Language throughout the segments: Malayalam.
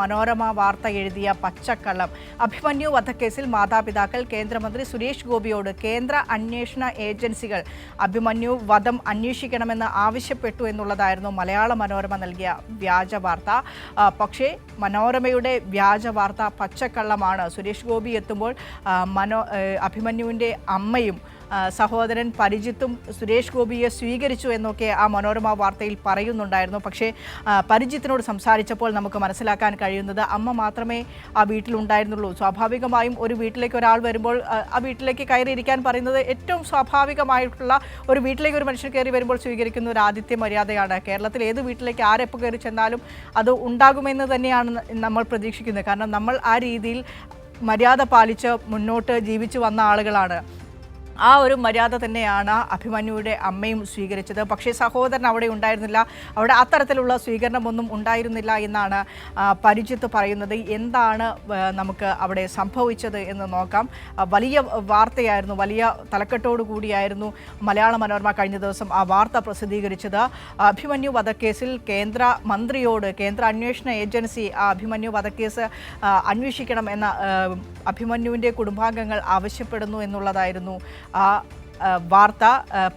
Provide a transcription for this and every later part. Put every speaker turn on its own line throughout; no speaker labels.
മനോരമ വാർത്ത എഴുതിയ പച്ചക്കള്ളം. അഭിമന്യു വധക്കേസിൽ മാതാപിതാക്കൾ കേന്ദ്രമന്ത്രി സുരേഷ് ഗോപിയോട് കേന്ദ്ര അന്വേഷണ ഏജൻസികൾ. അഭിമന്യു വധം അന്വേഷിക്കണമെന്ന് ആവശ്യപ്പെട്ടു എന്നുള്ളതായിരുന്നു മലയാള മനോരമ നൽകിയ വ്യാജ വാർത്ത. പക്ഷേ മനോരമയുടെ വ്യാജ വാർത്ത പച്ചക്കള്ളമാണ്. സുരേഷ് ഗോപി എത്തുമ്പോൾ മനോ അഭിമന്യുവിന്റെ അമ്മയും സഹോദരൻ പരിജിത്തും സുരേഷ് ഗോപിയെ സ്വീകരിച്ചു എന്നൊക്കെ ആ മനോരമ വാർത്തയിൽ പറയുന്നുണ്ടായിരുന്നു. പക്ഷേ പരിജിത്തിനോട് സംസാരിച്ചപ്പോൾ നമുക്ക് മനസ്സിലാക്കാൻ കഴിയുന്നത് അമ്മ മാത്രമേ ആ വീട്ടിലുണ്ടായിരുന്നുള്ളൂ സ്വാഭാവികമായും ഒരു വീട്ടിലേക്ക് ഒരാൾ വരുമ്പോൾ ആ വീട്ടിലേക്ക് കയറിയിരിക്കാൻ പറയുന്നത് ഏറ്റവും സ്വാഭാവികമായിട്ടുള്ള ഒരു വീട്ടിലേക്ക് ഒരു മനുഷ്യൻ കയറി വരുമ്പോൾ സ്വീകരിക്കുന്ന ഒരു ആദിത്യ മര്യാദയാണ്. കേരളത്തിൽ ഏത് വീട്ടിലേക്ക് ആരെപ്പോൾ കയറി ചെന്നാലും അത് ഉണ്ടാകുമെന്ന് തന്നെയാണ് നമ്മൾ പ്രതീക്ഷിക്കുന്നത്. കാരണം നമ്മൾ ആ രീതിയിൽ മര്യാദ പാലിച്ച് മുന്നോട്ട് ജീവിച്ചു വന്ന ആളുകളാണ്. ആ ഒരു മര്യാദ തന്നെയാണ് അഭിമന്യുവിടെ അമ്മയും സ്വീകരിച്ചത്. പക്ഷേ സഹോദരൻ അവിടെ ഉണ്ടായിരുന്നില്ല. അവിടെ അത്തരത്തിലുള്ള സ്വീകരണമൊന്നും ഉണ്ടായിരുന്നില്ല എന്നാണ് പരിചിത്ത് പറയുന്നത്. എന്താണ് നമുക്ക് അവിടെ സംഭവിച്ചത് എന്ന് നോക്കാം. വലിയ വാർത്തയായിരുന്നു വലിയ തലക്കെട്ടോടു കൂടിയായിരുന്നു മലയാള മനോരമ കഴിഞ്ഞ ദിവസം ആ വാർത്ത പ്രസിദ്ധീകരിച്ചത്. അഭിമന്യു വധക്കേസിൽ കേന്ദ്ര മന്ത്രിയോട് കേന്ദ്ര അന്വേഷണ ഏജൻസി ആ അഭിമന്യു വധക്കേസ് അന്വേഷിക്കണം എന്ന അഭിമന്യുവിന്റെ കുടുംബാംഗങ്ങൾ ആവശ്യപ്പെടുന്നു എന്നുള്ളതായിരുന്നു ആ വാർത്ത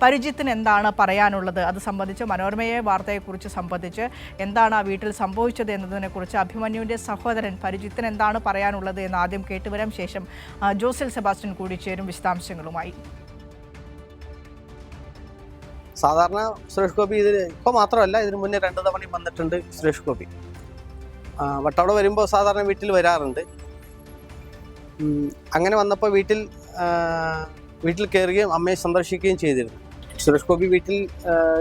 പരിചയത്തിന് എന്താണ് പറയാനുള്ളത്? അത് സംബന്ധിച്ച് മനോരമയെ വാർത്തയെക്കുറിച്ച് സംബന്ധിച്ച് എന്താണ് ആ വീട്ടിൽ സംഭവിച്ചത് എന്നതിനെക്കുറിച്ച് അഭിമന്യുവിന്റെ സഹോദരൻ പരിജിത്തിന് എന്താണ് പറയാനുള്ളത് എന്ന് ആദ്യം കേട്ടുവരാം. ശേഷം ജോസിൽ സെബാസ്റ്റ്യൻ കൂടി ചേരും വിശദാംശങ്ങളുമായി.
സാധാരണ സുരേഷ് ഗോപി ഇതിന് ഇപ്പോൾ മാത്രമല്ല ഇതിന് മുന്നേ രണ്ട് തവണയും വന്നിട്ടുണ്ട് സുരേഷ് ഗോപി. വട്ടവട വരുമ്പോൾ സാധാരണ വീട്ടിൽ വരാറുണ്ട്. അങ്ങനെ വന്നപ്പോൾ വീട്ടിൽ വീട്ടിൽ കയറുകയും അമ്മയെ സന്ദർശിക്കുകയും ചെയ്തിരുന്നു. സുരേഷ് ഗോപി വീട്ടിൽ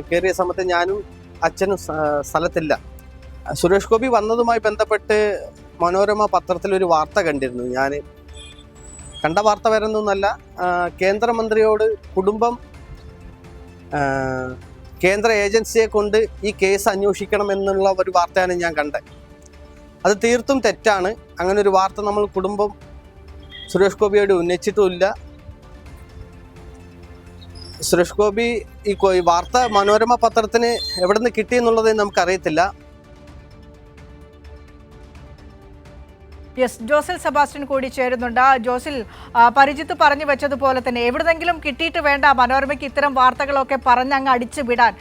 കയറിയ സമയത്ത് ഞാനും അച്ഛനും സ്ഥലത്തില്ല. സുരേഷ് ഗോപി വന്നതുമായി ബന്ധപ്പെട്ട് മനോരമ പത്രത്തിൽ ഒരു വാർത്ത കണ്ടിരുന്നു. ഞാൻ കണ്ട വാർത്ത വരുന്നൊന്നല്ല കേന്ദ്രമന്ത്രിയോട് കുടുംബം കേന്ദ്ര ഏജൻസിയെ കൊണ്ട് ഈ കേസ് അന്വേഷിക്കണം എന്നുള്ള ഒരു വാർത്തയാണ് ഞാൻ കണ്ടത്. അത് തീർത്തും തെറ്റാണ്. അങ്ങനെ ഒരു വാർത്ത നമ്മൾ കുടുംബം സുരേഷ് ഗോപിയോട് ഉന്നയിച്ചിട്ടുമില്ല. സുരേഷ് ഗോപി ഈ വാർത്ത മനോരമ പത്രത്തിന് എവിടെ നിന്ന് കിട്ടി എന്നുള്ളത് നമുക്കറിയത്തില്ല.
യെസ് ജോസിൽ സെബാസ്റ്റ്യൻ കൂടി ചേരുന്നുണ്ട്. ജോസിൽ പരിജിത്ത് പറഞ്ഞു വെച്ചതുപോലെ തന്നെ എവിടുന്നെങ്കിലും കിട്ടിയിട്ട് വേണ്ട മനോരമയ്ക്ക് ഇത്തരം വാർത്തകളൊക്കെ പറഞ്ഞ് അങ്ങ് അടിച്ചു വിടാൻ.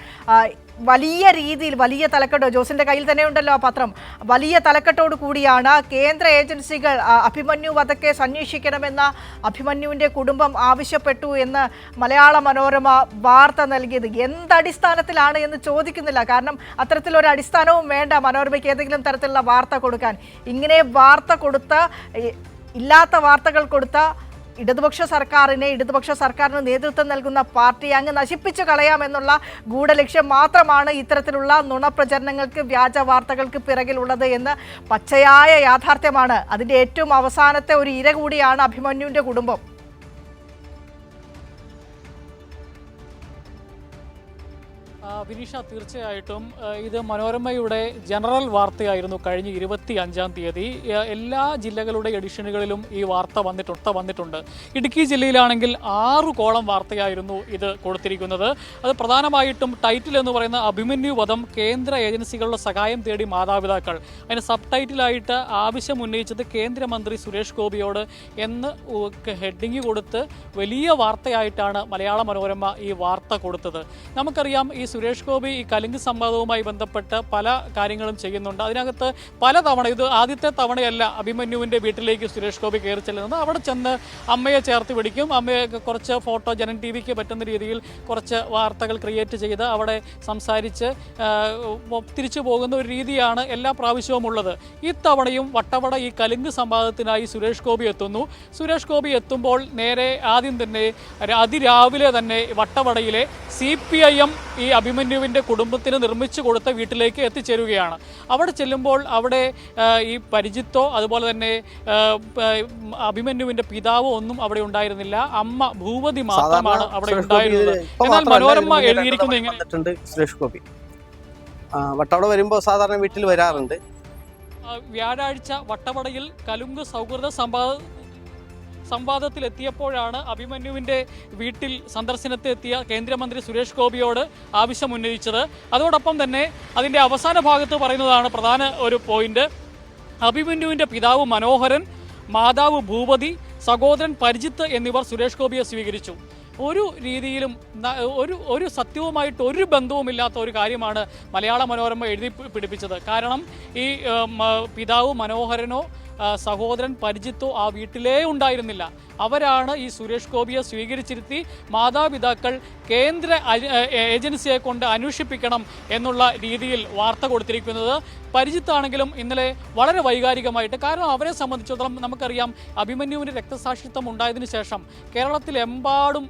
വലിയ രീതിയിൽ വലിയ തലക്കെട്ടോ ജോസിന്റെ കയ്യിൽ തന്നെ ഉണ്ടല്ലോ ആ പത്രം. വലിയ തലക്കെട്ടോട് കൂടിയാണ് കേന്ദ്ര ഏജൻസികൾ അഭിമന്യു വധക്കേസ് അന്വേഷിക്കണമെന്ന അഭിമന്യുവിന്റെ കുടുംബം ആവശ്യപ്പെട്ടു എന്ന് മലയാള മനോരമ വാർത്ത നൽകിയത്. എന്തടിസ്ഥാനത്തിലാണ് എന്ന് ചോദിക്കുന്നില്ല. കാരണം അത്തരത്തിലൊരു അടിസ്ഥാനവും വേണ്ട മനോരമയ്ക്ക് ഏതെങ്കിലും തരത്തിലുള്ള വാർത്ത കൊടുക്കാൻ. ഇങ്ങനെ വാർത്ത കൊടുത്ത ഇല്ലാത്ത വാർത്തകൾ കൊടുത്ത ഇടതുപക്ഷ സർക്കാരിനെ ഇടതുപക്ഷ സർക്കാരിന് നേതൃത്വം നൽകുന്ന പാർട്ടി അങ്ങ് നശിപ്പിച്ചു കളയാമെന്നുള്ള ഗൂഢലക്ഷ്യം മാത്രമാണ് ഇത്തരത്തിലുള്ള നുണപ്രചരണങ്ങൾക്ക് വ്യാജ വാർത്തകൾക്ക് പിറകിലുള്ളത് എന്ന് പച്ചയായ യാഥാർത്ഥ്യമാണ്. അതിന്റെ ഏറ്റവും അവസാനത്തെ ഒരു ഇര കൂടിയാണ് അഭിമന്യുവിന്റെ കുടുംബം.
വിനീഷ തീർച്ചയായിട്ടും ഇത് മനോരമയുടെ ജനറൽ വാർത്തയായിരുന്നു കഴിഞ്ഞ ഇരുപത്തി അഞ്ചാം തീയതി എല്ലാ ജില്ലകളുടെ എഡിഷനുകളിലും ഈ വാർത്ത വന്നിട്ടുണ്ട് വന്നിട്ടുണ്ട്. ഇടുക്കി ജില്ലയിലാണെങ്കിൽ ആറ് കോളം വാർത്തയായിരുന്നു ഇത് കൊടുത്തിരിക്കുന്നത്. അത് പ്രധാനമായിട്ടും ടൈറ്റിൽ എന്ന് പറയുന്ന അഭിമന്യു വധം കേന്ദ്ര ഏജൻസികളുടെ സഹായം തേടി മാതാപിതാക്കൾ. അതിന് സബ് ടൈറ്റിലായിട്ട് ആവശ്യം ഉന്നയിച്ചത് കേന്ദ്രമന്ത്രി സുരേഷ് ഗോപിയോട് എന്ന് ഹെഡിങ് കൊടുത്ത് വലിയ വാർത്തയായിട്ടാണ് മലയാള മനോരമ ഈ വാർത്ത കൊടുത്തത്. നമുക്കറിയാം ഈ സുരേഷ് ഗോപി ഈ കലിംഗ് സംവാദവുമായി ബന്ധപ്പെട്ട് പല കാര്യങ്ങളും ചെയ്യുന്നുണ്ട്. അതിനകത്ത് പല തവണ ഇത് ആദ്യത്തെ തവണയല്ല അഭിമന്യുവിന്റെ വീട്ടിലേക്ക് സുരേഷ് ഗോപി കയറി ചെല്ലുന്നത്. അവിടെ ചെന്ന് അമ്മയെ ചേർത്ത് പിടിക്കും. അമ്മയെ കുറച്ച് ഫോട്ടോ ജനൻ ടി വിക്ക് പറ്റുന്ന രീതിയിൽ കുറച്ച് വാർത്തകൾ ക്രിയേറ്റ് ചെയ്ത് അവിടെ സംസാരിച്ച് തിരിച്ചു പോകുന്ന ഒരു രീതിയാണ് എല്ലാ പ്രാവശ്യവും ഉള്ളത്. ഇത്തവണയും വട്ടവട ഈ കലിംഗ് സംവാദത്തിനായി സുരേഷ് ഗോപി എത്തുന്നു. സുരേഷ് ഗോപി എത്തുമ്പോൾ നേരെ ആദ്യം തന്നെ അതിരാവിലെ തന്നെ വട്ടവടയിലെ സി പി ഐ എം ഈ അഭിമന്യുവിന്റെ കുടുംബത്തിന് നിർമ്മിച്ചു കൊടുത്ത വീട്ടിലേക്ക് എത്തിച്ചേരുകയാണ്. അവിടെ ചെല്ലുമ്പോൾ അവിടെ ഈ പരിചിത്തോ അതുപോലെ തന്നെ അഭിമന്യുവിന്റെ പിതാവോ ഒന്നും അവിടെ ഉണ്ടായിരുന്നില്ല. അമ്മ ഭൂപതി മാത്രമാണ് അവിടെ ഉണ്ടായിരുന്നത്. എന്നാൽ മനോരമ എഴുതിയിരിക്കുന്നത്
തവണയും
എങ്ങനെ?
വന്നിട്ടുണ്ട് സുരേഷ് ഗോപി. വട്ടവട വരുമ്പോൾ സാധാരണ വീട്ടിൽ വരാറുണ്ട്.
വ്യാഴാഴ്ച വട്ടവടയിൽ കലുങ്ക് സൗഹൃദ സംവാദ സംവാദത്തിലെത്തിയപ്പോഴാണ് അഭിമന്യുവിന്റെ വീട്ടിൽ സന്ദർശനത്തെത്തിയ കേന്ദ്രമന്ത്രി സുരേഷ് ഗോപിയോട് ആവശ്യം ഉന്നയിച്ചത് അതോടൊപ്പം തന്നെ അതിന്റെ അവസാന ഭാഗത്ത് പറയുന്നതാണ് പ്രധാന ഒരു പോയിന്റ്. അഭിമന്യുവിന്റെ പിതാവ് മനോഹരൻ മാതാവ് ഭൂപതി സഹോദരൻ പരിജിത്ത് എന്നിവർ സുരേഷ് ഗോപിയെ സ്വീകരിച്ചു. ഒരു രീതിയിലും ഒരു ഒരു സത്യവുമായിട്ട് ഒരു ബന്ധവുമില്ലാത്ത ഒരു കാര്യമാണ് മലയാള മനോരമ എഴുതി പിടിപ്പിച്ചത്. കാരണം ഈ പിതാവ് മനോഹരനോ സഹോദരൻ പരിചിത്തോ ആ വീട്ടിലേ ഉണ്ടായിരുന്നില്ല. അവരാണ് ഈ സുരേഷ് ഗോപിയെ സ്വീകരിച്ചിരുത്തി മാതാപിതാക്കൾ കേന്ദ്ര ഏജൻസിയെ കൊണ്ട് അന്വേഷിപ്പിക്കണം എന്നുള്ള രീതിയിൽ വാർത്ത കൊടുത്തിരിക്കുന്നത്. പരിചിത്താണെങ്കിലും ഇന്നലെ വളരെ വൈകാരികമായിട്ട്. കാരണം അവരെ സംബന്ധിച്ചിടത്തോളം നമുക്കറിയാം അഭിമന്യുവിന് രക്തസാക്ഷിത്വം ഉണ്ടായതിനു ശേഷം കേരളത്തിലെമ്പാടും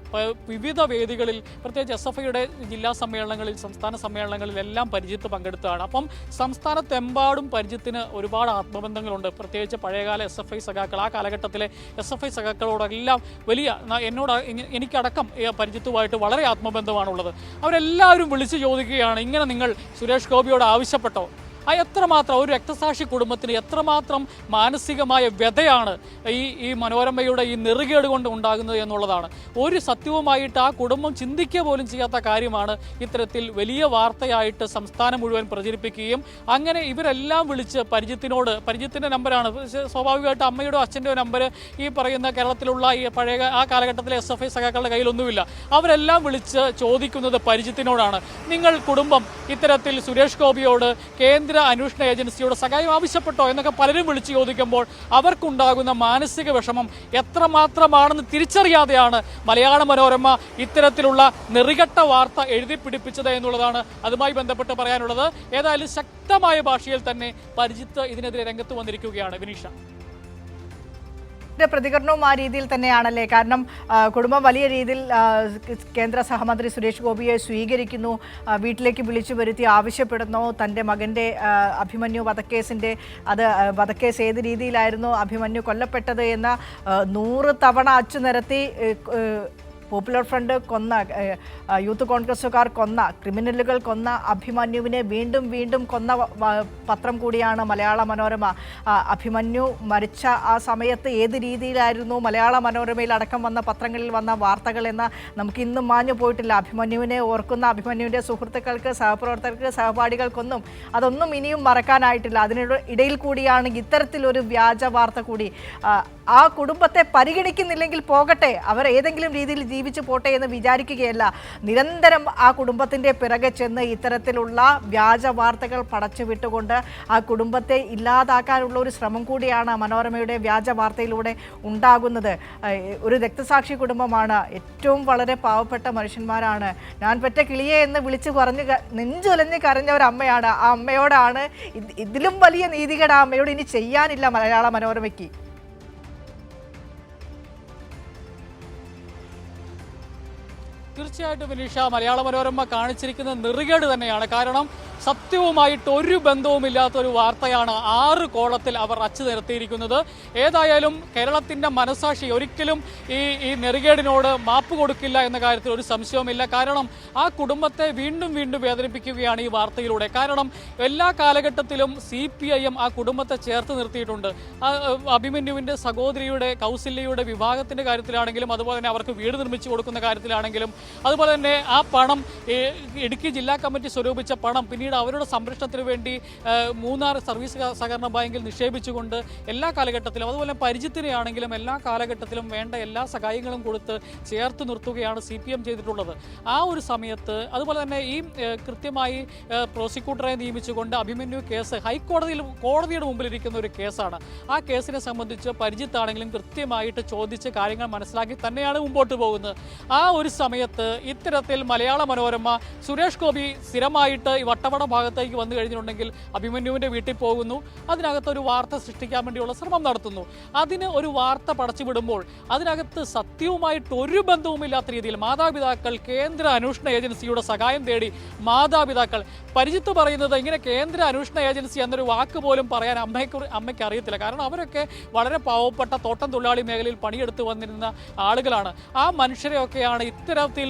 വിവിധ വേദികളിൽ പ്രത്യേകിച്ച് എസ് എഫ് ഐയുടെ ജില്ലാ സമ്മേളനങ്ങളിൽ സംസ്ഥാന സമ്മേളനങ്ങളിലെല്ലാം പരിചിത്ത് പങ്കെടുത്തതാണ്. അപ്പം സംസ്ഥാനത്തെമ്പാടും പരിചിത്തിന് ഒരുപാട് ആത്മബന്ധങ്ങളുണ്ട്. പ്രത്യേകിച്ച് പഴയകാല എസ് എഫ് ഐ സഖാക്കൾ ആ കാലഘട്ടത്തിലെ എസ് എഫ് ഐ സഖാക്കളോടെല്ലാം വലിയ എന്നോട് എനി- എനിക്കടക്കം പരിചയത്തുമായിട്ട് വളരെ ആത്മബന്ധമാണുള്ളത്. അവരെല്ലാവരും വിളിച്ചു ചോദിക്കുകയാണ് ഇങ്ങനെ നിങ്ങൾ സുരേഷ് ഗോപിയോട് ആവശ്യപ്പെട്ടോ? ആ എത്രമാത്രം ഒരു രക്തസാക്ഷി കുടുംബത്തിന് എത്രമാത്രം മാനസികമായ വ്യതയാണ് ഈ ഈ മനോരമയുടെ ഈ നെറുകേട് കൊണ്ട് ഉണ്ടാകുന്നത് എന്നുള്ളതാണ്. ഒരു സത്യവുമായിട്ട് ആ കുടുംബം ചിന്തിക്കുക പോലും ചെയ്യാത്ത കാര്യമാണ് ഇത്തരത്തിൽ വലിയ വാർത്തയായിട്ട് സംസ്ഥാനം മുഴുവൻ പ്രചരിപ്പിക്കുകയും അങ്ങനെ ഇവരെല്ലാം വിളിച്ച് പരിചയത്തിനോട് പരിചയത്തിന്റെ നമ്പരാണ്. സ്വാഭാവികമായിട്ട് അമ്മയുടെ അച്ഛന്റെയോ നമ്പർ ഈ പറയുന്ന കേരളത്തിലുള്ള ഈ പഴയ ആ കാലഘട്ടത്തിലെ എസ് എഫ് ഐ സഖാക്കളുടെ കയ്യിലൊന്നുമില്ല. അവരെല്ലാം വിളിച്ച് ചോദിക്കുന്നത് പരിചയത്തിനോടാണ് നിങ്ങൾ കുടുംബം ഇത്തരത്തിൽ സുരേഷ് ഗോപിയോട് കേന്ദ്ര അന്വേഷണ ഏജൻസിയോട് സഹായം ആവശ്യപ്പെട്ടോ എന്നൊക്കെ പലരും വിളിച്ച് ചോദിക്കുമ്പോൾ അവർക്കുണ്ടാകുന്ന മാനസിക വിഷമം എത്രമാത്രമാണെന്ന് തിരിച്ചറിയാതെയാണ് മലയാള മനോരമ ഇത്തരത്തിലുള്ള നെറികെട്ട വാർത്ത എഴുതി പിടിപ്പിച്ചത് എന്നുള്ളതാണ് അതുമായി ബന്ധപ്പെട്ട് പറയാനുള്ളത്. ഏതായാലും ശക്തമായ ഭാഷയിൽ തന്നെ പരിജിത്ത് ഇതിനെതിരെ രംഗത്ത് വന്നിരിക്കുകയാണ് വിനീഷ.
ന്റെ പ്രതികരണവും ആ രീതിയിൽ തന്നെയാണല്ലേ? കാരണം കുടുംബം വലിയ രീതിയിൽ കേന്ദ്ര സഹമന്ത്രി സുരേഷ് ഗോപിയെ സ്വീകരിക്കുന്നു വീട്ടിലേക്ക് വിളിച്ചു വരുത്തി ആവശ്യപ്പെടുന്നു തന്റെ മകന്റെ അഭിമന്യു വധക്കേസിന്റെ അത് വധക്കേസ് ഏത് രീതിയിലായിരുന്നു അഭിമന്യു കൊല്ലപ്പെട്ടത് എന്ന നൂറ് തവണ അച്ചു നിരത്തി പോപ്പുലർ ഫ്രണ്ട് കൊന്ന യൂത്ത് കോൺഗ്രസ്സുകാർ കൊന്ന ക്രിമിനലുകൾ കൊന്ന അഭിമന്യുവിനെ വീണ്ടും വീണ്ടും കൊന്ന പത്രം കൂടിയാണ് മലയാള മനോരമ. അഭിമന്യു മരിച്ച ആ സമയത്ത് ഏത് രീതിയിലായിരുന്നു മലയാള മനോരമയിൽ അടക്കം വന്ന പത്രങ്ങളിൽ വന്ന വാർത്തകൾ എന്ന നമുക്ക് ഇന്നും മാഞ്ഞു പോയിട്ടില്ല. അഭിമന്യുവിനെ ഓർക്കുന്ന അഭിമന്യുവിന്റെ സുഹൃത്തുക്കൾക്ക് സഹപ്രവർത്തകർക്ക് സഹപാഠികൾക്കൊന്നും അതൊന്നും ഇനിയും മറക്കാനായിട്ടില്ല. അതിനിട ഇടയിൽ കൂടിയാണ് ഇത്തരത്തിലൊരു വ്യാജ വാർത്ത കൂടി. ആ, ആ കുടുംബത്തെ പരിഗണിക്കുന്നില്ലെങ്കിൽ പോകട്ടെ. അവർ ഏതെങ്കിലും രീതിയിൽ ജീവിച്ചു പോട്ടെ എന്ന് വിചാരിക്കുകയല്ല. നിരന്തരം ആ കുടുംബത്തിന്റെ പിറകെ ചെന്ന് ഇത്തരത്തിലുള്ള വ്യാജ വാർത്തകൾ പടച്ചു വിട്ടുകൊണ്ട് ആ കുടുംബത്തെ ഇല്ലാതാക്കാനുള്ള ഒരു ശ്രമം കൂടിയാണ് മനോരമയുടെ വ്യാജ വാർത്തയിലൂടെ ഉണ്ടാകുന്നത്. ഒരു രക്തസാക്ഷി കുടുംബമാണ്. ഏറ്റവും വളരെ പാവപ്പെട്ട മനുഷ്യന്മാരാണ്. ഞാൻ പെറ്റ കിളിയെ എന്ന് വിളിച്ച് പറഞ്ഞ് ക- നെഞ്ചുലഞ്ഞ് കരഞ്ഞ ഒരു അമ്മയാണ്. ആ അമ്മയോടാണ് ഇതിലും വലിയ നീതികേട്. ആ അമ്മയോട് ഇനി ചെയ്യാനില്ല മലയാള മനോരമയ്ക്ക്.
തീർച്ചയായിട്ടും വിനീഷ മലയാള മനോരമ കാണിച്ചിരിക്കുന്ന നെറുകേട് തന്നെയാണ്. കാരണം സത്യവുമായിട്ട് ഒരു ബന്ധവുമില്ലാത്ത ഒരു വാർത്തയാണ് ആറ് കോളത്തിൽ അവർ അച്ചു നിർത്തിയിരിക്കുന്നത് ഏതായാലും കേരളത്തിന്റെ മനസാക്ഷി ഒരിക്കലും ഈ ഈ നെറുകേടിനോട് മാപ്പ് കൊടുക്കില്ല എന്ന കാര്യത്തിൽ ഒരു സംശയവുമില്ല. കാരണം ആ കുടുംബത്തെ വീണ്ടും വീണ്ടും വേദനിപ്പിക്കുകയാണ് ഈ വാർത്തയിലൂടെ. കാരണം എല്ലാ കാലഘട്ടത്തിലും സി പി ഐ എം ആ കുടുംബത്തെ ചേർത്ത് നിർത്തിയിട്ടുണ്ട്. അഭിമന്യുവിന്റെ സഹോദരിയുടെ കൗസല്യയുടെ വിഭാഗത്തിന്റെ കാര്യത്തിലാണെങ്കിലും അതുപോലെ തന്നെ അവർക്ക് വീട് നിർമ്മിച്ചു കൊടുക്കുന്ന കാര്യത്തിലാണെങ്കിലും അതുപോലെ തന്നെ ആ പണം ഇടുക്കി ജില്ലാ കമ്മിറ്റി സ്വരൂപിച്ച പണം പിന്നീട് അവരുടെ സംരക്ഷണത്തിന് വേണ്ടി മൂന്നാർ സർവീസ് സഹകരണ ബാങ്കിൽ നിക്ഷേപിച്ചുകൊണ്ട് എല്ലാ കാലഘട്ടത്തിലും അതുപോലെ പരിചിത്തിനെയാണെങ്കിലും എല്ലാ കാലഘട്ടത്തിലും വേണ്ട എല്ലാ സഹായങ്ങളും കൊടുത്ത് ചേർത്ത് നിർത്തുകയാണ് സി പി എം ചെയ്തിട്ടുള്ളത്. ആ ഒരു സമയത്ത് അതുപോലെ തന്നെ ഈ കൃത്യമായി പ്രോസിക്യൂട്ടറെ നിയമിച്ചുകൊണ്ട് അഭിമന്യു കേസ് ഹൈക്കോടതിയിൽ കോടതിയുടെ മുമ്പിലിരിക്കുന്ന ഒരു കേസാണ്. ആ കേസിനെ സംബന്ധിച്ച് പരിചിത്താണെങ്കിലും കൃത്യമായിട്ട് ചോദിച്ച് കാര്യങ്ങൾ മനസ്സിലാക്കി തന്നെയാണ് മുമ്പോട്ട് പോകുന്നത്. ആ ഒരു സമയത്ത് ഇത്തരത്തിൽ മലയാള മനോരമ സുരേഷ് ഗോപി സ്ഥിരമായിട്ട് ഈ വട്ടവട ഭാഗത്തേക്ക് വന്നു കഴിഞ്ഞിട്ടുണ്ടെങ്കിൽ അഭിമന്യുവിന്റെ വീട്ടിൽ പോകുന്നു. അതിനകത്ത് ഒരു വാർത്ത സൃഷ്ടിക്കാൻ വേണ്ടിയുള്ള ശ്രമം നടത്തുന്നു. അതിന് ഒരു വാർത്ത പടച്ചുവിടുമ്പോൾ അതിനകത്ത് സത്യവുമായിട്ട് ഒരു ബന്ധവുമില്ലാത്ത രീതിയിൽ മാതാപിതാക്കൾ കേന്ദ്ര അന്വേഷണ ഏജൻസിയുടെ സഹായം തേടി മാതാപിതാക്കൾ പരിചിത്ത് പറയുന്നത് ഇങ്ങനെ കേന്ദ്ര അന്വേഷണ ഏജൻസി എന്നൊരു വാക്ക് പോലും പറയാൻ അമ്മയ്ക്ക് അമ്മയ്ക്ക് അറിയത്തില്ല. കാരണം അവരൊക്കെ വളരെ പാവപ്പെട്ട തോട്ടം തൊഴിലാളി മേഖലയിൽ പണിയെടുത്ത് വന്നിരുന്ന ആളുകളാണ്. ആ മനുഷ്യരെയൊക്കെയാണ് ഇത്തരത്തിൽ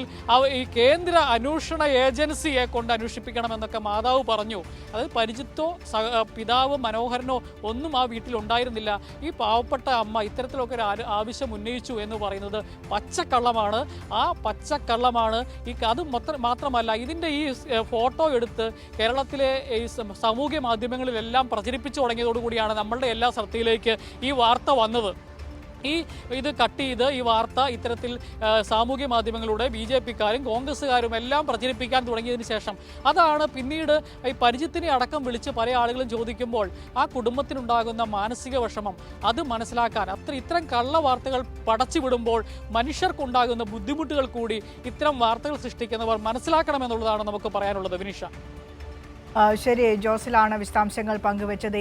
ഈ കേന്ദ്ര അന്വേഷണ ഏജൻസിയെ കൊണ്ട് അന്വേഷിപ്പിക്കണമെന്നൊക്കെ മാതാ മാതാവ് പറഞ്ഞു അതായത് പരിചിത്തോ പിതാവ് മനോഹരനോ ഒന്നും ആ വീട്ടിൽ ഉണ്ടായിരുന്നില്ല. ഈ പാവപ്പെട്ട അമ്മ ഇത്തരത്തിലൊക്കെ ഒരു ആവശ്യം ഉന്നയിച്ചു എന്ന് പറയുന്നത് പച്ചക്കള്ളമാണ്. ആ പച്ചക്കള്ളമാണ് ഈ അത് മാത്രമല്ല ഇതിന്റെ ഈ ഫോട്ടോ എടുത്ത് കേരളത്തിലെ ഈ സാമൂഹ്യ മാധ്യമങ്ങളിലെല്ലാം പ്രചരിപ്പിച്ചു തുടങ്ങിയതോടുകൂടിയാണ് നമ്മളുടെ എല്ലാ ശ്രദ്ധയിലേക്ക് ഈ വാർത്ത വന്നത്. ഈ ഇത് കട്ട് ചെയ്ത് ഈ വാർത്ത ഇത്തരത്തിൽ സാമൂഹ്യ മാധ്യമങ്ങളിലൂടെ ബി ജെ പിക്കാരും കോൺഗ്രസ്സുകാരും എല്ലാം പ്രചരിപ്പിക്കാൻ തുടങ്ങിയതിന് ശേഷം അതാണ് പിന്നീട് ഈ പരിചയത്തിനെ അടക്കം വിളിച്ച് പല ആളുകളും ചോദിക്കുമ്പോൾ ആ കുടുംബത്തിനുണ്ടാകുന്ന മാനസിക വിഷമം അത് മനസ്സിലാക്കാൻ അത്ര ഇത്തരം കള്ള വാർത്തകൾ പടച്ചു വിടുമ്പോൾ മനുഷ്യർക്കുണ്ടാകുന്ന ബുദ്ധിമുട്ടുകൾ കൂടി ഇത്തരം വാർത്തകൾ സൃഷ്ടിക്കുന്നവർ മനസ്സിലാക്കണമെന്നുള്ളതാണ് നമുക്ക് പറയാനുള്ളത്. വിനിഷ.
ശരി ജോസിലാണ് വിശദാംശങ്ങൾ പങ്കുവച്ചത്.